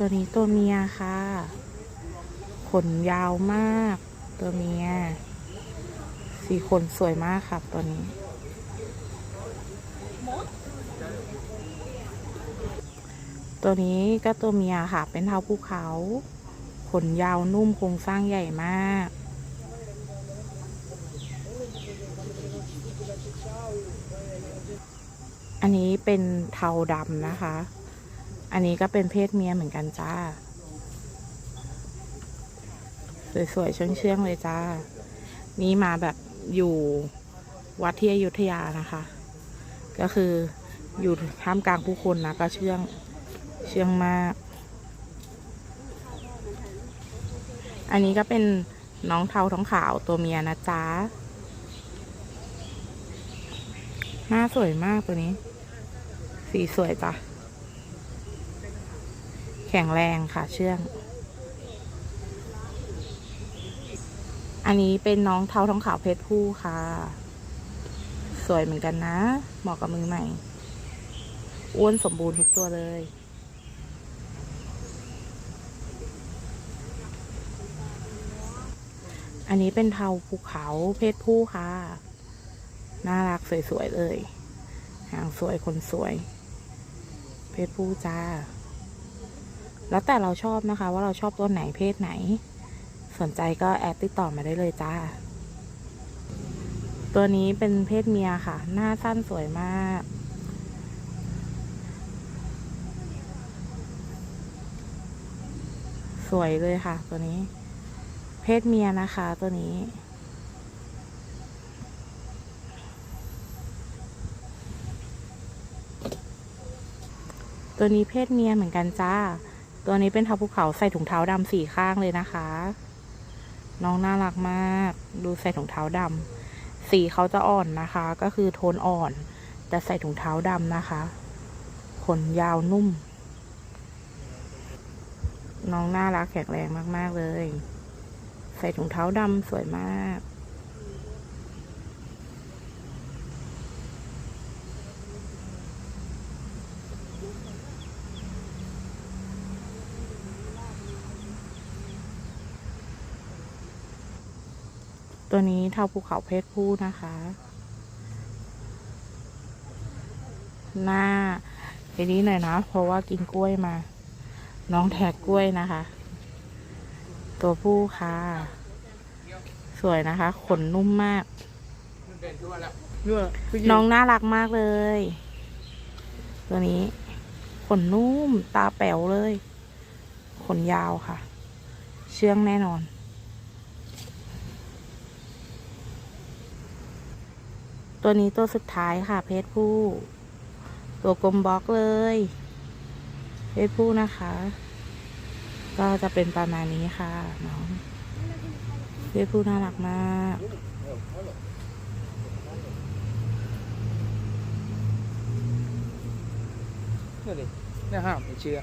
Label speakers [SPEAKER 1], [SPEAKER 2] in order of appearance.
[SPEAKER 1] ตัวนี้ตัวเมียค่ะ ขนยาวมาก ตัวเมีย สีขนสวยมากครับตัวนี้ ตัวนี้ก็ตัวเมียค่ะ เป็นเท้าภูเขา ขนยาวนุ่มโครงสร้างใหญ่มากอันนี้เป็นเทาดำนะคะ อันนี้ก็เป็นเพศเมียเหมือนกันจ้า สวยๆเชื่องๆเลยจ้า นี่มาแบบอยู่วัดที่อยุธยานะคะ ก็คืออยู่ท่ามกลางผู้คนนะก็เชื่องเชื่องมาก อันนี้ก็เป็นน้องเทาท้องขาวตัวเมียนะจ๊ะหน้าสวยมากตัวนี้ สีสวยจ้ะ ข็งแรงค่ะเชื่อง อันนี้เป็นน้องเทาท้องขาวเพศผู้ค่ะ สวยเหมือนกันนะ เหมาะกับมือใหม่ อ้วนสมบูรณ์ทุกตัวเลย อันนี้เป็นเทาภูเขาเพศผู้ค่ะ น่ารักสวยๆเลย หางสวยคนสวย เพศผู้จ้า แล้วแต่เราชอบนะคะ ว่าเราชอบตัวไหนเพศไหน สนใจก็แอดติดต่อมาได้เลยจ้า ตัวนี้เป็นเพศเมียค่ะ หน้าสั้นสวยมาก สวยเลยค่ะ ตัวนี้ เพศเมียนะคะ ตัวนี้ตัวนี้เพศเมียเหมือนกันจ้า ตัวนี้เป็นท้าภูเขาใส่ถุงเท้าดำสี่ข้างเลยนะคะ น้องน่ารักมาก ดูใส่ถุงเท้าดำสีเขาจะอ่อนนะคะ ก็คือโทนอ่อนแต่ใส่ถุงเท้าดำนะคะ ขนยาวนุ่ม น้องน่ารักแข็งแรงมาก ๆ เลย ใส่ถุงเท้าดำสวยมาก ตัวนี้เท่าภูเขาเพศผู้นะคะ หน้าทีนี้หน่อยนะ เพราะว่ากินกล้วยมา น้องแทกกล้วยนะคะ ตัวผู้ค่ะ สวยนะคะ ขนนุ่มมาก น้องน่ารักมากเลย ตัวนี้ ขนนุ่มตาแป๋วเลย ขนยาวค่ะ เชื่องแน่นอน ตัวนี้ตัวสุดท้ายค่ะ เพศผู้ ตัวกลมบล็อกเลย เพศผู้นะคะ ก็จะเป็นประมาณนี้ค่ะน้องเพศผู้น่ารักมาก
[SPEAKER 2] นี่ดิเนี่ยห้ามไม่เชื่อ